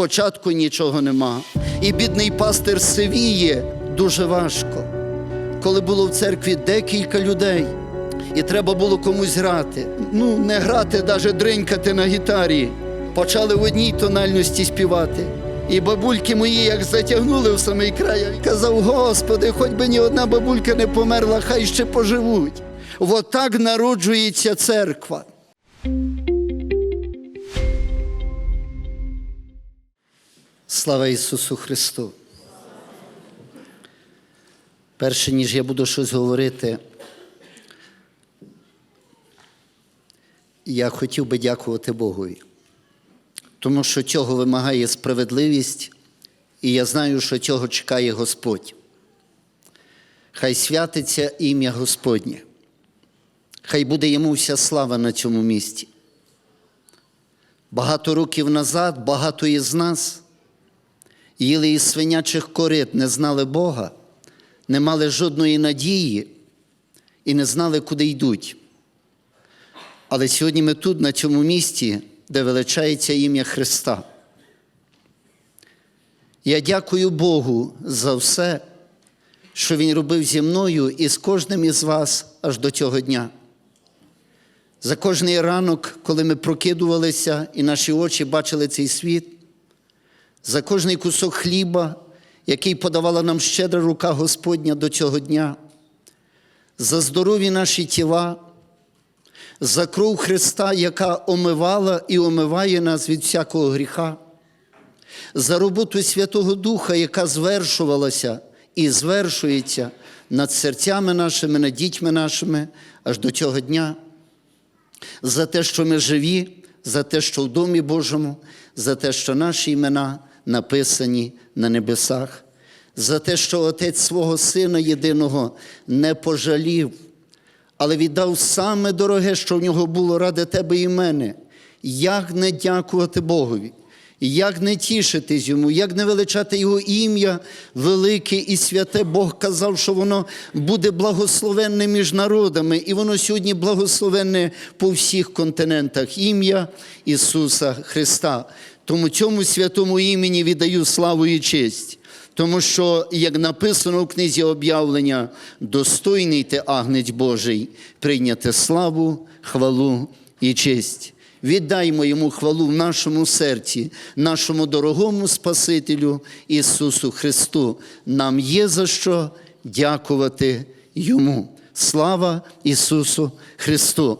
спочатку нічого нема. І бідний пастир сивіє дуже важко. Коли було в церкві декілька людей, і треба було комусь грати. Ну, не грати, навіть дринькати на гітарі. Почали в одній тональності співати. І бабульки мої як затягнули в самий край. Я казав, Господи, хоч би ні одна бабулька не померла, хай ще поживуть. От народжується церква. Слава Ісусу Христу! Перше, ніж я буду щось говорити, я хотів би дякувати Богові, тому що цього вимагає справедливість, і я знаю, що цього чекає Господь. Хай святиться ім'я Господнє, хай буде йому вся слава на цьому місці. Багато років назад багато із нас їли із свинячих корит, не знали Бога, не мали жодної надії і не знали, куди йдуть. Але сьогодні ми тут, на цьому місці, де величається ім'я Христа. Я дякую Богу за все, що Він робив зі мною і з кожним із вас аж до цього дня. За кожний ранок, коли ми прокидувалися і наші очі бачили цей світ, за кожний кусок хліба, який подавала нам щедра рука Господня до цього дня, за здорові наші тіла, за кров Христа, яка омивала і омиває нас від всякого гріха, за роботу Святого Духа, яка звершувалася і звершується над серцями нашими, над дітьми нашими аж до цього дня, за те, що ми живі, за те, що в Домі Божому, за те, що наші імена написані на небесах, за те, що Отець свого Сина єдиного не пожалів, але віддав саме дороге, що в нього було ради тебе і мене. Як не дякувати Богові, як не тішитись йому, як не величати Його ім'я велике і святе. Бог казав, що воно буде благословенне між народами, і воно сьогодні благословенне по всіх континентах. Ім'я Ісуса Христа. Тому цьому святому імені віддаю славу і честь. Тому що, як написано в книзі об'явлення, достойний ти агнець Божий, прийняти славу, хвалу і честь. Віддаймо йому хвалу в нашому серці, нашому дорогому Спасителю Ісусу Христу. Нам є за що дякувати Йому. Слава Ісусу Христу!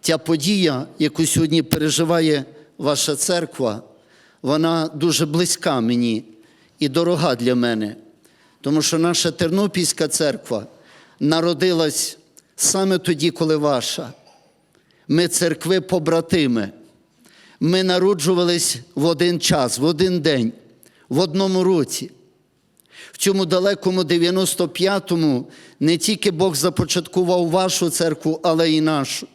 Ця подія, яку сьогодні переживає ваша церква, вона дуже близька мені і дорога для мене, тому що наша Тернопільська церква народилась саме тоді, коли ваша. Ми церкви побратими. Ми народжувались в один час, в один день, в одному році. В цьому далекому 95-му не тільки Бог започаткував вашу церкву, але і нашу.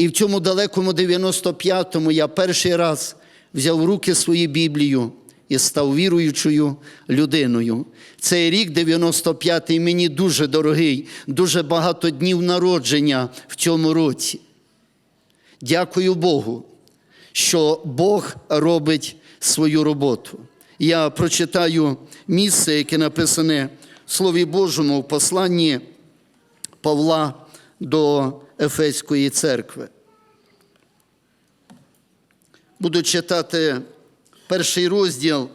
І в цьому далекому 95-му я перший раз взяв в руки свою Біблію і став віруючою людиною. Цей рік 95-й мені дуже дорогий, дуже багато днів народження в цьому році. Дякую Богу, що Бог робить свою роботу. Я прочитаю місце, яке написане в Слові Божому в посланні Павла до Ефеської церкви. Буду читати перший розділ,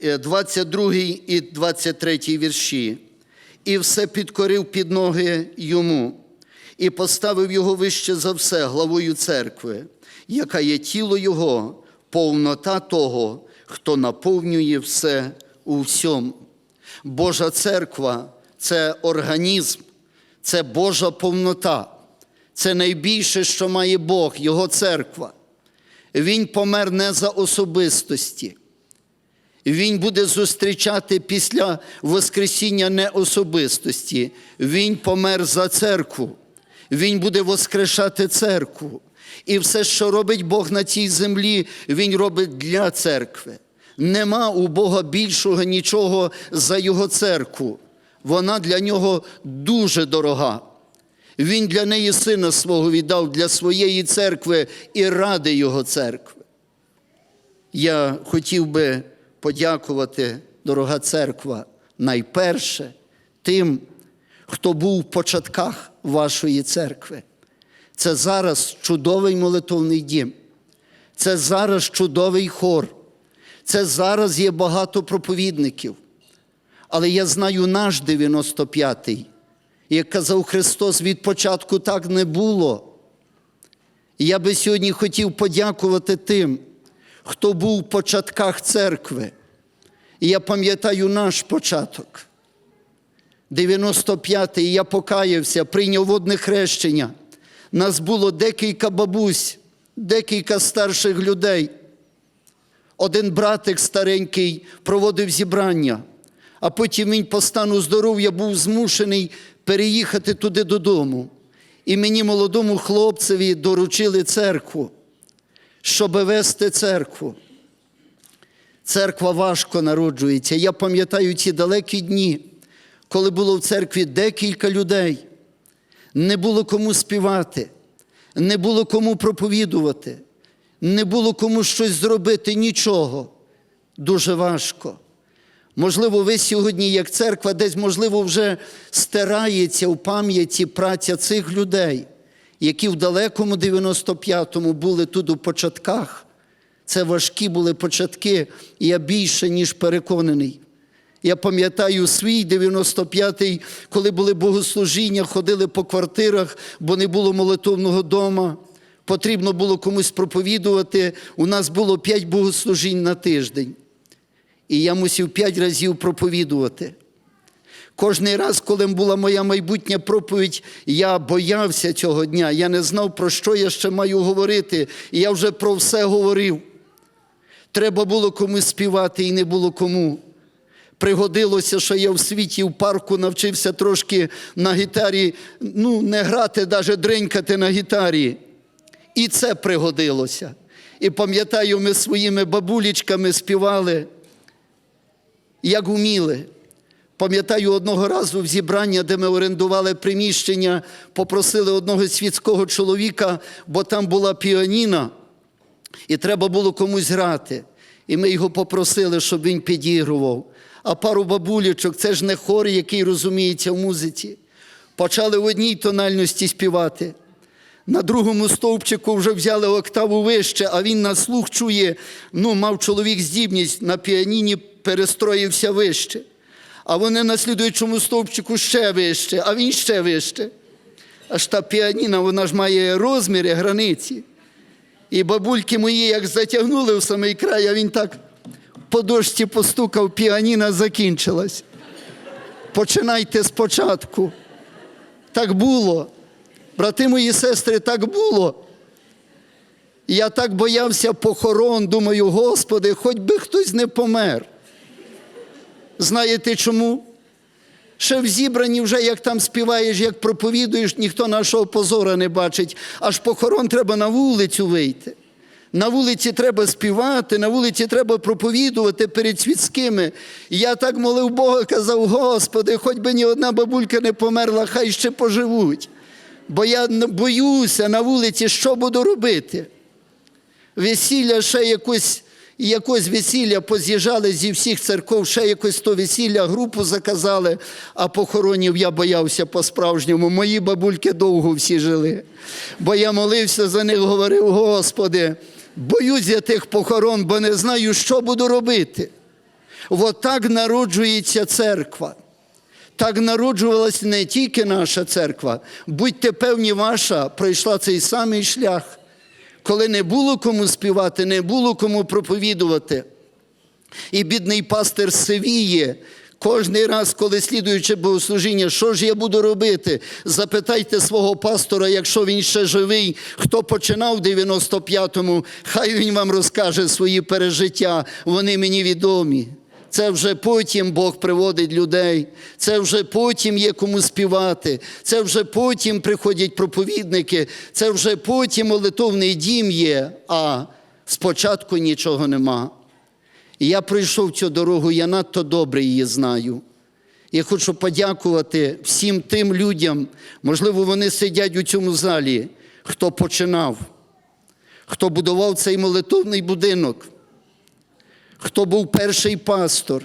е, 22 і 23 вірші. І все підкорив під ноги йому, і поставив його вище за все главою церкви, яка є тіло Його, повнота того, хто наповнює все у всьому. Божа церква це організм, це Божа повнота, це найбільше, що має Бог, Його церква. Він помер не за особистості. Він буде зустрічати після Воскресіння не особистості. Він помер за церкву. Він буде воскрешати церкву. І все, що робить Бог на цій землі, Він робить для церкви. Нема у Бога більшого нічого за Його церкву. Вона для нього дуже дорога. Він для неї сина свого віддав для своєї церкви і ради його церкви. Я хотів би подякувати, дорога церква, найперше тим, хто був в початках вашої церкви. Це зараз чудовий молитовний дім. Це зараз чудовий хор. Це зараз є багато проповідників. Але я знаю наш 95-й. Як казав Христос, від початку так не було. І я би сьогодні хотів подякувати тим, хто був в початках церкви. І я пам'ятаю наш початок. 95-й я покаявся, прийняв водне хрещення. Нас було декілька бабусь, декілька старших людей. Один братик старенький проводив зібрання, а потім він по стану здоров'я був змушений переїхати туди додому. І мені, молодому хлопцеві, доручили церкву, щоб вести церкву. Церква важко народжується. Я пам'ятаю ці далекі дні, коли було в церкві декілька людей, не було кому співати, не було кому проповідувати, не було кому щось зробити, нічого. Дуже важко. Можливо, ви сьогодні, як церква, десь, можливо, вже стирається в пам'яті праця цих людей, які в далекому 95-му були тут у початках. Це важкі були початки, і я більше, ніж переконаний. Я пам'ятаю свій 95-й, коли були богослужіння, ходили по квартирах, бо не було молитовного дома. Потрібно було комусь проповідувати. У нас було п'ять богослужінь на тиждень. І я мусив п'ять разів проповідувати. Кожний раз, коли була моя майбутня проповідь, я боявся цього дня. Я не знав, про що я ще маю говорити. І я вже про все говорив. Треба було комусь співати і не було кому. Пригодилося, що я в світі в парку навчився трошки на гітарі, ну, не грати, навіть дренькати на гітарі. І це пригодилося. І пам'ятаю, ми своїми бабулечками співали, як уміли. Пам'ятаю, одного разу в зібрання, де ми орендували приміщення, попросили одного світського чоловіка, бо там була піаніна, і треба було комусь грати. І ми його попросили, щоб він підігрував. А пару бабулечок, це ж не хор, який розуміється в музиці. Почали в одній тональності співати. На другому стовпчику вже взяли октаву вище, а він на слух чує, ну, мав чоловік здібність, на піаніні перестроївся вище. А вони на слідуючому стовпчику ще вище, а він ще вище. Аж та піаніна, вона ж має розміри, границі. І бабульки мої як затягнули в самий край, а він так по дошці постукав, піаніна закінчилась. Починайте спочатку. Так було. Брати мої сестри, так було. Я так боявся похорон, думаю, Господи, хоч би хтось не помер. Знаєте чому? Ще в зібранні, вже як там співаєш, як проповідуєш, ніхто нашого позора не бачить. Аж похорон треба на вулицю вийти. На вулиці треба співати, на вулиці треба проповідувати перед світськими. Я так молив Бога, казав, Господи, хоч би ні одна бабулька не померла, хай ще поживуть. Бо я боюся на вулиці, що буду робити. Весілля ще якось, якось весілля поз'їжджали зі всіх церков, ще якось то весілля, групу заказали, а похоронів я боявся по-справжньому. Мої бабульки довго всі жили. Бо я молився за них, говорив, Господи, боюсь я тих похорон, бо не знаю, що буду робити. От так народжується церква. Так народжувалась не тільки наша церква, будьте певні, ваша пройшла цей самий шлях, коли не було кому співати, не було кому проповідувати. І бідний пастир Севіє, кожний раз, коли слідуючи богослужіння, що ж я буду робити? Запитайте свого пастора, якщо він ще живий, хто починав в 95-му, хай він вам розкаже свої пережиття, вони мені відомі. Це вже потім Бог приводить людей, це вже потім є кому співати, це вже потім приходять проповідники, це вже потім молитовний дім є, а спочатку нічого нема. І я пройшов цю дорогу, я надто добре її знаю. Я хочу подякувати всім тим людям, можливо, вони сидять у цьому залі, хто починав, хто будував цей молитовний будинок, хто був перший пастор,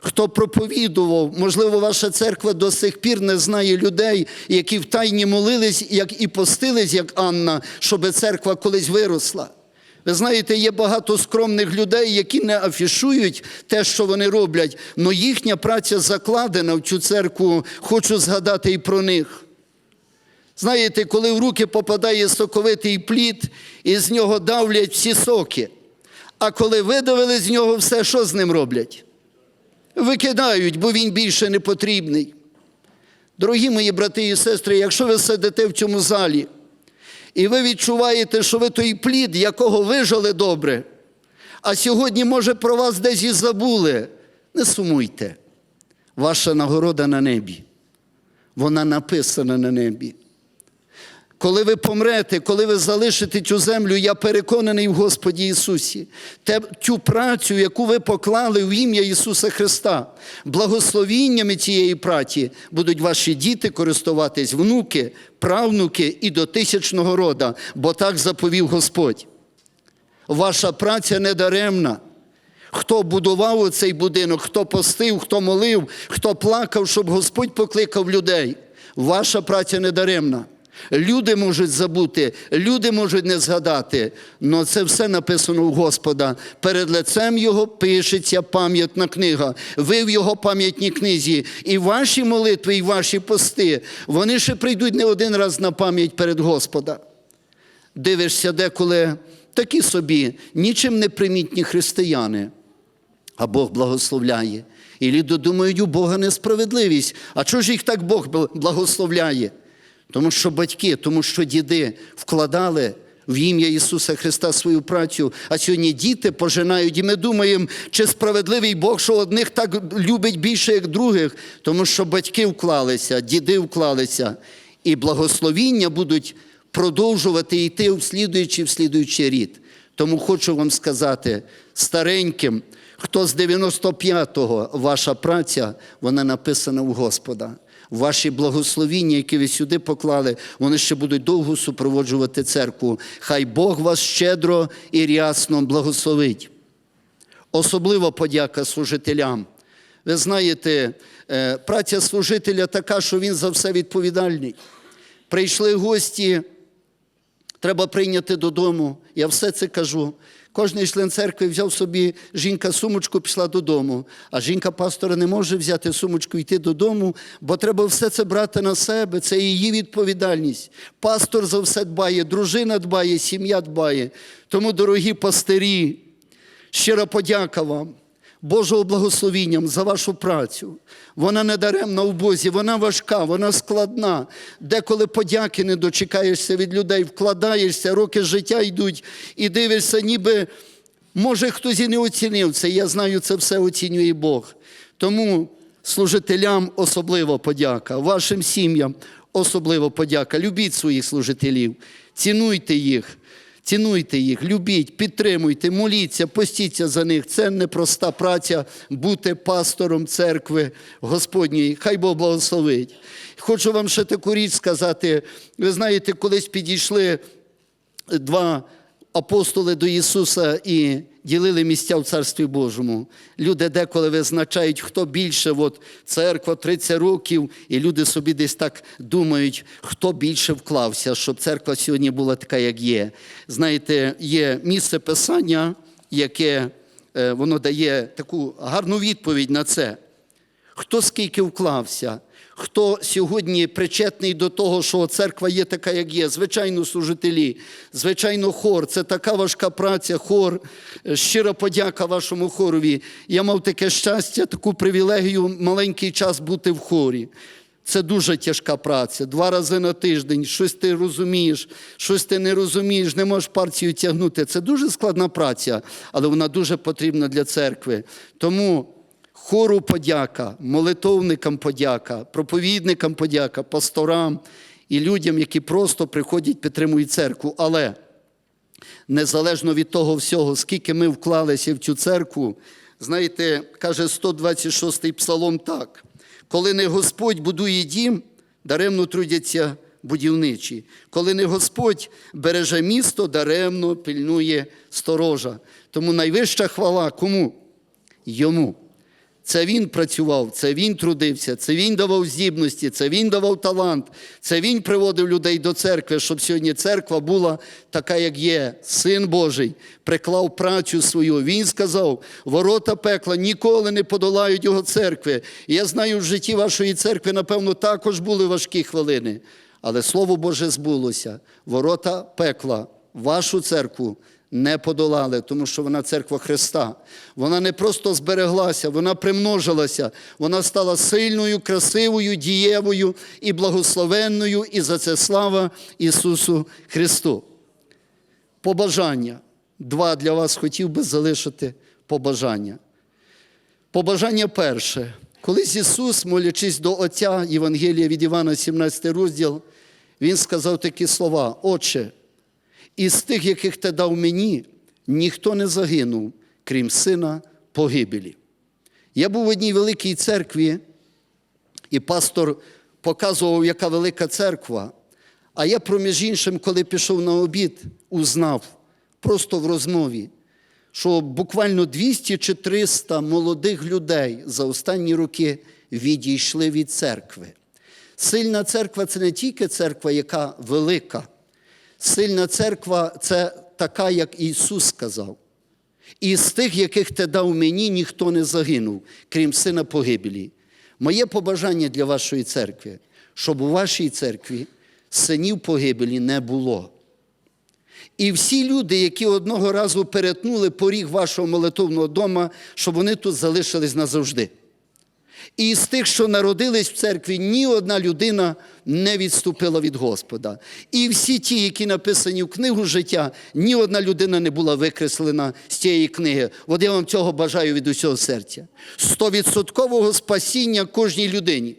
хто проповідував. Можливо, ваша церква до сих пір не знає людей, які втайні молились як і постились, як Анна, щоб церква колись виросла. Ви знаєте, є багато скромних людей, які не афішують те, що вони роблять, але їхня праця закладена в цю церкву. Хочу згадати і про них. Знаєте, коли в руки попадає соковитий плід, і з нього давлять всі соки. А коли видавили з нього все, що з ним роблять? Викидають, бо він більше не потрібний. Дорогі мої брати і сестри, якщо ви сидите в цьому залі, і ви відчуваєте, що ви той плід, якого вижили добре, а сьогодні, може, про вас десь і забули, не сумуйте. Ваша нагорода на небі. Вона написана на небі. Коли ви помрете, коли ви залишите цю землю, я переконаний в Господі Ісусі, те, цю працю, яку ви поклали в ім'я Ісуса Христа, благословіннями цієї праці будуть ваші діти користуватись, внуки, правнуки і до тисячного рода, бо так заповів Господь. Ваша праця не даремна. Хто будував цей будинок, хто постив, хто молив, хто плакав, щоб Господь покликав людей. Ваша праця не даремна. Люди можуть забути, люди можуть не згадати, але це все написано у Господа. Перед лицем Його пишеться пам'ятна книга. Ви в Його пам'ятній книзі. І ваші молитви, і ваші пости, вони ще прийдуть не один раз на пам'ять перед Господа. Дивишся, деколи такі собі, нічим не примітні християни, а Бог благословляє. І люди думають, у Бога несправедливість. А чого ж їх так Бог благословляє? Тому що батьки, тому що діди вкладали в ім'я Ісуса Христа свою працю, а сьогодні діти пожинають, і ми думаємо, чи справедливий Бог, що одних так любить більше, як других, тому що батьки вклалися, діди вклалися, і благословіння будуть продовжувати йти в слідуючий, в слідуючий рід. Тому хочу вам сказати стареньким, хто з 95-го ваша праця, вона написана у Господа. Ваші благословіння, які ви сюди поклали, вони ще будуть довго супроводжувати церкву. Хай Бог вас щедро і рясно благословить. Особливо подяка служителям. Ви знаєте, е, праця служителя така, що він за все відповідальний. Прийшли гості, треба прийняти додому. Я все це кажу. Кожний член церкви взяв собі жінка сумочку, пішла додому. А жінка пастора не може взяти сумочку і йти додому, бо треба все це брати на себе. Це її відповідальність. Пастор за все дбає, дружина дбає, сім'я дбає. Тому, дорогі пастирі, щира подяка вам. Божого благословінням за вашу працю. Вона не даремна в Бозі, вона важка, вона складна. Деколи подяки не дочекаєшся від людей, вкладаєшся, роки життя йдуть і дивишся, ніби може хтось і не оцінив це. Я знаю, це все оцінює Бог. Тому служителям особливо подяка, вашим сім'ям особливо подяка. Любіть своїх служителів, цінуйте їх. Цінуйте їх, любіть, підтримуйте, моліться, постіться за них. Це непроста праця бути пастором церкви Господньої. Хай Бог благословить. Хочу вам ще таку річ сказати. Ви знаєте, колись підійшли два апостоли до Ісуса і ділили місця в Царстві Божому. Люди деколи визначають, хто більше, от церква 30 років, і люди собі десь так думають, хто більше вклався, щоб церква сьогодні була така, як є. Знаєте, є місце писання, яке е, воно дає таку гарну відповідь на це. Хто скільки вклався, хто сьогодні причетний до того, що церква є така, як є, звичайно, служителі, звичайно, хор. Це така важка праця, хор. Щира подяка вашому хорові. Я мав таке щастя, таку привілегію маленький час бути в хорі. Це дуже тяжка праця. Два рази на тиждень, щось ти розумієш, щось ти не розумієш, не можеш партію тягнути. Це дуже складна праця, але вона дуже потрібна для церкви. Тому. Хору подяка, молитовникам подяка, проповідникам подяка, пасторам і людям, які просто приходять, підтримують церкву. Але незалежно від того всього, скільки ми вклалися в цю церкву, знаєте, каже 126-й псалом так. Коли не Господь будує дім, даремно трудяться будівничі. Коли не Господь береже місто, даремно пильнує сторожа. Тому найвища хвала кому? Йому. Це він працював, це він трудився, це він давав здібності, це він давав талант, це він приводив людей до церкви, щоб сьогодні церква була така, як є. Син Божий приклав працю свою. Він сказав: ворота пекла ніколи не подолають його церкви. Я знаю, в житті вашої церкви, напевно, також були важкі хвилини. Але Слово Боже збулося. Ворота пекла, вашу церкву не подолали, тому що вона церква Христа. Вона не просто збереглася, вона примножилася, вона стала сильною, красивою, дієвою і благословенною, і за це слава Ісусу Христу. Побажання. Два для вас хотів би залишити побажання. Побажання перше. Колись Ісус, молячись до Отця Євангелія від Івана, 17 розділ, Він сказав такі слова: Отче, із тих, яких ти дав мені, ніхто не загинув, крім сина погибелі. Я був в одній великій церкві, і пастор показував, яка велика церква. А я, проміж іншим, коли пішов на обід, узнав просто в розмові, що буквально 200 чи 300 молодих людей за останні роки відійшли від церкви. Сильна церква це не тільки церква, яка велика. Сильна церква це така, як Ісус сказав. І з тих, яких ти дав мені, ніхто не загинув, крім сина погибелі. Моє побажання для вашої церкви, щоб у вашій церкві синів погибелі не було. І всі люди, які одного разу перетнули поріг вашого молитовного дома, щоб вони тут залишились назавжди. І з тих, що народились в церкві, ні одна людина не відступила від Господа. І всі ті, які написані в книгу життя, ні одна людина не була викреслена з цієї книги. От я вам цього бажаю від усього серця. Стовідсоткового спасіння кожній людині.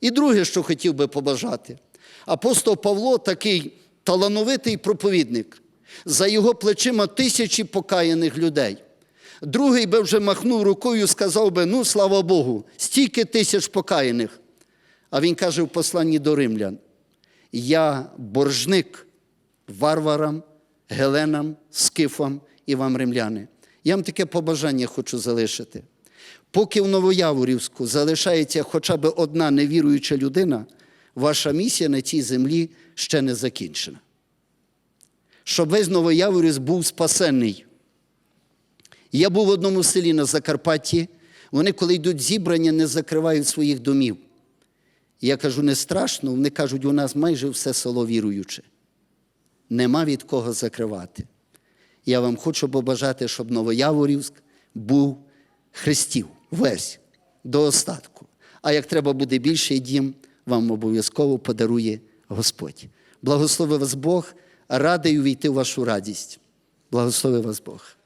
І друге, що хотів би побажати, апостол Павло такий талановитий проповідник. За його плечима тисячі покаяних людей. Другий би вже махнув рукою, сказав би: ну, слава Богу, стільки тисяч покаяних. А він каже в посланні до римлян: Я боржник варварам, геленам, скифам і вам, римляни. Я вам таке побажання хочу залишити. Поки в Новояворівську залишається хоча б одна невіруюча людина, ваша місія на цій землі ще не закінчена. Щоб весь Новояворівськ був спасенний. Я був в одному селі на Закарпатті. Вони, коли йдуть зібрання, не закривають своїх домів. Я кажу, не страшно. Вони кажуть, у нас майже все село віруюче. Нема від кого закривати. Я вам хочу побажати, щоб Новояворівськ був хрестів весь до остатку. А як треба буде більший дім, вам обов'язково подарує Господь. Благослови вас Бог, радий увійти в вашу радість. Благослови вас Бог.